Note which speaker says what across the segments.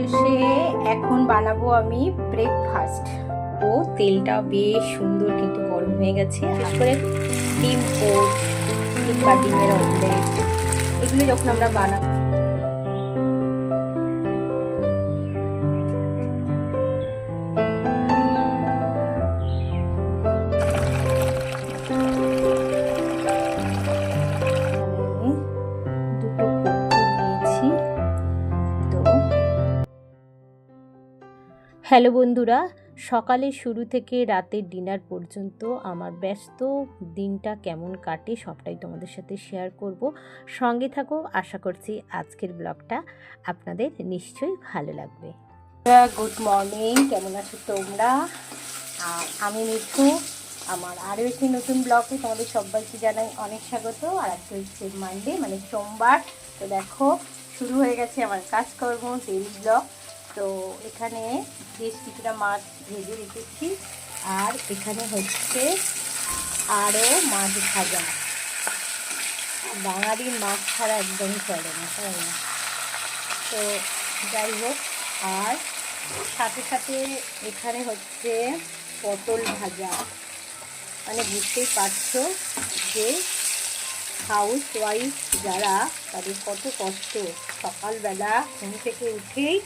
Speaker 1: শেষে এখন বানাবো আমি ব্রেকফাস্ট ও তেলটা বেশ সুন্দর কিন্তু গরম হয়ে গেছে। বিশেষ করে ডিম কিংবা ডিমের অমলেট এগুলো যখন আমরা বানাবো হ্যালো বন্ধুরা সকালের শুরু থেকে রাতের ডিনার পর্যন্ত আমার ব্যস্ত দিনটা কেমন কাটে সবটাই তোমাদের সাথে শেয়ার করব। সঙ্গে থাকো, আশা করছি আজকের ব্লগটা আপনাদের নিশ্চয়ই ভালো লাগবে। গুড মর্নিং কেমন আছো তোমরা? আমি মিঠু, আমার আরও একটি নতুন ব্লগে তোমাদের সবাইকে জানাই অনেক স্বাগত। আর আজকে হচ্ছে মানডে মানে সোমবার। তো দেখো, শুরু হয়ে গেছে আমার কাজকর্ম ডেলি ব্লগ তো এখানে বেশ কিছুটা মাছ ভেজে রেখেছি। আর এখানে হচ্ছে আরও মাছ ভাজা। বাঙালির মাছ ছাড়া একদমই চলে না, তাই না? তো যাই হোক, আর সাথে সাথে এখানে হচ্ছে পটল ভাজা। মানে বুঝতেই পারছ যে হাউস ওয়াইফ যারা তাদের কত কষ্ট। সকালবেলা ঘুম থেকে উঠেই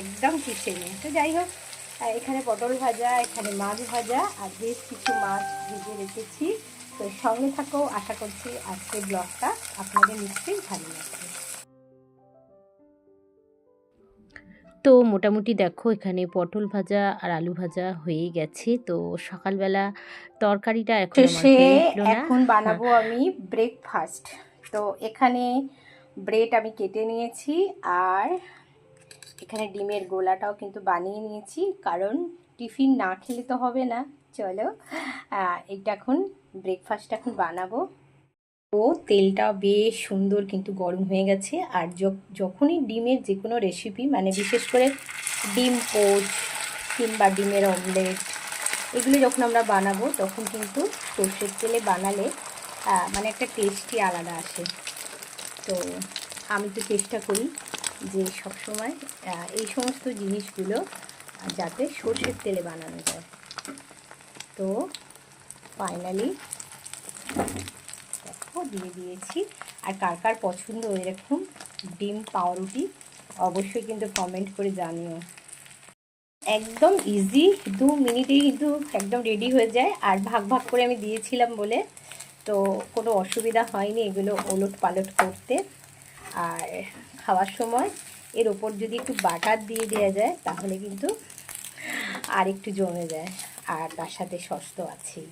Speaker 1: একদম কিচেনে। তো যাই হোক এখানে পটল ভাজা এখানে মাছ ভাজা আর বেশ কিছু মাছ ভেজে রেখেছি। তো সঙ্গে থাকো আশা করছি আজকের ব্লগটা আপনাদের নিশ্চয়ই ভালো লাগবে। তো মোটামুটি দেখো এখানে পটল ভাজা আর আলু ভাজা হয়ে গেছে। তো সকালবেলা তরকারিটা এখন
Speaker 2: শেষে
Speaker 1: হয়ে।
Speaker 2: এখন বানাবো আমি ব্রেকফাস্ট তো এখানে ব্রেড আমি কেটে নিয়েছি আর এখানে ডিমের গোলাটাও কিন্তু বানিয়ে নিয়েছি। কারণ টিফিন না খেলে তো হবে না। চলো এটা এখন ব্রেকফাস্ট এখন বানাবো। ও, তেলটা বেশ সুন্দর কিন্তু গরম হয়ে গেছে। আর যখ- যখনই ডিমের যে কোনো রেসিপি মানে বিশেষ করে ডিম পোচ কিংবা ডিমের অমলেট এগুলো যখন আমরা বানাবো, তখন কিন্তু সর্ষের তেলে বানালে মানে একটা টেস্টই আলাদা আসে। তো, আমি তো চেষ্টা করি। যে সবসময় এই সমস্ত জিনিসগুলো যাতে সর্ষের তেলে বানানো যায়। তো ফাইনালি দেখো, দিয়ে দিয়েছি। আর কার কার পছন্দ এরকম ডিম, পাউরুটি, অবশ্যই কিন্তু কমেন্ট করে জানিও। একদম ইজি দু মিনিটেই কিন্তু একদম রেডি হয়ে যায়। আর ভাগ ভাগ করে আমি দিয়েছিলাম বলে, তো কোনো অসুবিধা হয়নি এগুলো ওলট পালট করতে। আর খাওয়ার সময় এর ওপর যদি একটু বাটার দিয়ে দেওয়া যায়, তাহলে কিন্তু আর একটু জমে যায়। আর তার সাথে সস তো আছেই।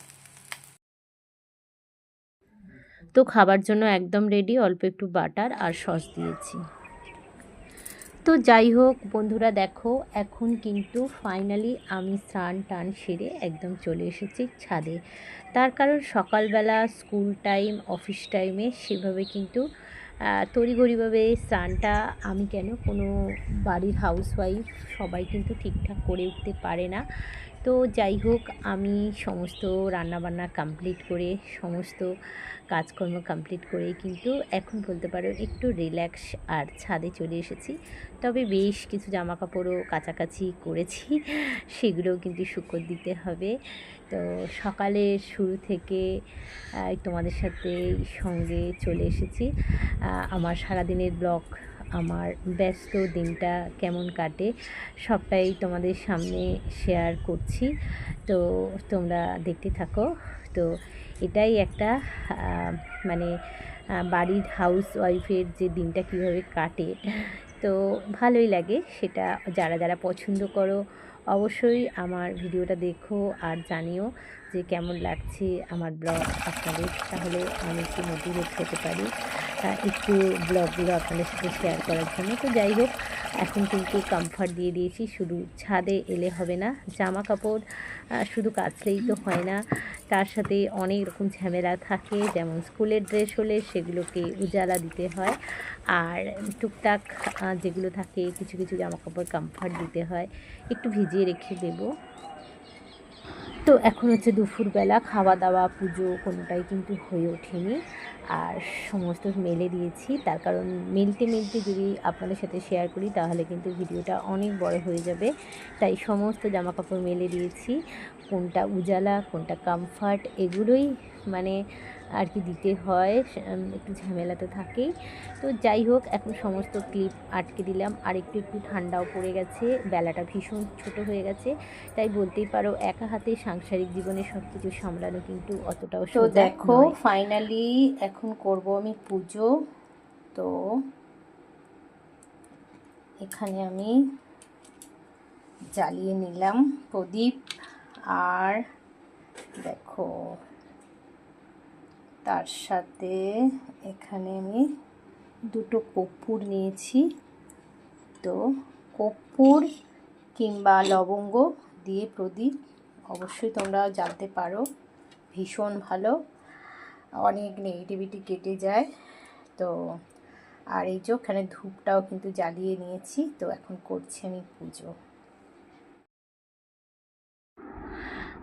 Speaker 1: তো খাবার জন্য একদম রেডি অল্প একটু বাটার আর সস দিয়েছি। তো যাই হোক, বন্ধুরা দেখো, এখন কিন্তু ফাইনালি আমি স্নান টান সেরে একদম চলে এসেছি ছাদে। তার কারণ সকালবেলা স্কুল টাইম অফিস টাইমে সেভাবে কিন্তু তড়িঘড়িভাবে স্নানটা আমি কেন? কোনো বাড়ির হাউসওয়াইফ সবাই কিন্তু ঠিকঠাক করে উঠতে পারে না। তো যাই হোক, আমি সমস্ত রান্নাবান্না কমপ্লিট করে, সমস্ত কাজকর্ম কমপ্লিট করে কিন্তু এখন বলতে পারো একটু রিল্যাক্স আর ছাদে চলে এসেছি। তবে বেশ কিছু জামা কাপড়ও কাছাকাছি করেছি, সেগুলোও কিন্তু শুকর দিতে হবে। তো সকালের শুরু থেকে তোমাদের সাথে সঙ্গে চলে এসেছি। আমার সারাদিনের ব্লগ আমার ব্যস্ত দিনটা কেমন কাটে সবটাই তোমাদের সামনে শেয়ার করছি। তো তোমরা দেখতে থাকো। তো এটাই একটা মানে বাড়ির হাউস ওয়াইফের যে দিনটা কীভাবে কাটে, তো ভালোই লাগে সেটা। যারা যারা পছন্দ করো, অবশ্যই আমার ভিডিওটা দেখো আর জানিও। যে কেমন লাগছে আমার ব্লগ আপনাদের, তাহলে আমি একটু মোটিভেট হতে পারি। একটু ব্লগগুলো আপনাদের সাথে শেয়ার করার জন্য। তো যাই হোক, এখন কিন্তু কমফর্ট দিয়ে দিয়েছি, শুধু ছাদে এলে হবে না, জামা কাপড় শুধু কাচলেই তো হয় না। তার সাথে অনেক রকম ঝামেলা থাকে, যেমন স্কুলের ড্রেস হলে সেগুলোকে উজালা দিতে হয়, আর টুকটাক যেগুলো থাকে, কিছু কিছু জামা কাপড় কমফর্ট দিতে হয়। একটু ভিজিয়ে রেখে দেবো। তো এখন হচ্ছে দুপুরবেলা খাওয়া দাওয়া পুজো কোনোটাই কিন্তু হয়ে ওঠেনি। আর সমস্ত মেলে দিয়েছি। তার কারণ মিলতে মেলতে যদি আপনাদের সাথে শেয়ার করি, তাহলে কিন্তু ভিডিওটা অনেক বড় হয়ে যাবে। তাই সমস্ত জামাকাপড় মেলে দিয়েছি। কোনটা উজালা, কোনটা কমফার্ট এগুলোই মানে আর কি দিতে হয় একটু ঝামেলাতে থাকেই তো যাই হোক এখন সমস্ত ক্লিপ আটকে দিলাম। আর একটু একটু ঠান্ডাও পড়ে গেছে বেলাটা ভীষণ ছোট হয়ে গেছে। তাই বলতেই পারো একা হাতে সাংসারিক জীবনে সব কিছু সামলানো কিন্তু অতটাও
Speaker 2: তো দেখো ফাইনালি এখন করব আমি পুজো। তো এখানে আমি জ্বালিয়ে নিলাম প্রদীপ। আর দেখো তার সাথে এখানে আমি দুটো কর্পূর নিয়েছি। তো কর্পূর কিংবা লবঙ্গ দিয়ে প্রদীপ অবশ্যই তোমরা জ্বালতে পারো, ভীষণ ভালো। অনেক নেগেটিভিটি কেটে যায়। তো আর এই যে ওখানে ধূপটাও কিন্তু জ্বালিয়ে নিয়েছি। তো এখন করছি আমি পুজো।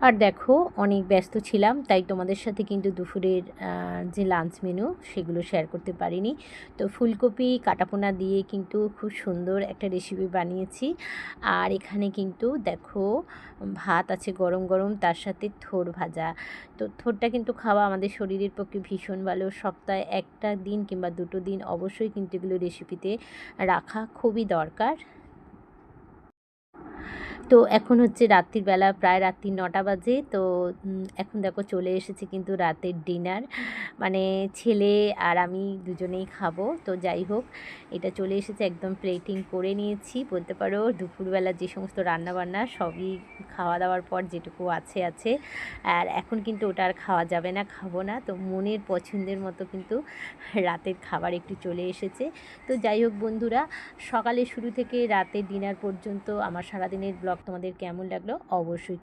Speaker 1: আর দেখো, অনেক ব্যস্ত ছিলাম, তাই তোমাদের সাথে কিন্তু দুপুরের যে লাঞ্চ মেনু সেগুলো শেয়ার করতে পারিনি। তো ফুলকপি, কাটাপোনা দিয়ে কিন্তু খুব সুন্দর একটা রেসিপি বানিয়েছি। আর এখানে কিন্তু দেখো, ভাত আছে গরম গরম, তার সাথে থোর ভাজা। তো থোরটা কিন্তু খাওয়া আমাদের শরীরের পক্ষে ভীষণ ভালো। সপ্তাহে একটা দিন কিংবা দুটো দিন অবশ্যই কিন্তু এগুলো রেসিপিতে রাখা খুবই দরকার। তো এখন হচ্ছে রাত্রিবেলা প্রায় রাত্রি নটা বাজে। তো এখন দেখো চলে এসেছে কিন্তু রাতের ডিনার। মানে ছেলে আর আমি দুজনেই খাব। তো যাই হোক, এটা চলে এসেছে, একদম প্লেটিং করে নিয়েছি। বলতে পারো, দুপুরবেলা যে সমস্ত রান্নাবান্না সবই খাওয়া দাওয়ার পর যেটুকু আছে আছে। আর এখন কিন্তু ওটা আর খাওয়া যাবে না, খাব না। তো মনের পছন্দের মতো কিন্তু রাতের খাবার একটু চলে এসেছে। তো যাই হোক বন্ধুরা সকালে শুরু থেকে রাতের ডিনার পর্যন্ত আমার সারাদিনের ব্লগ তোমাদের কেমন লাগল অবশ্যই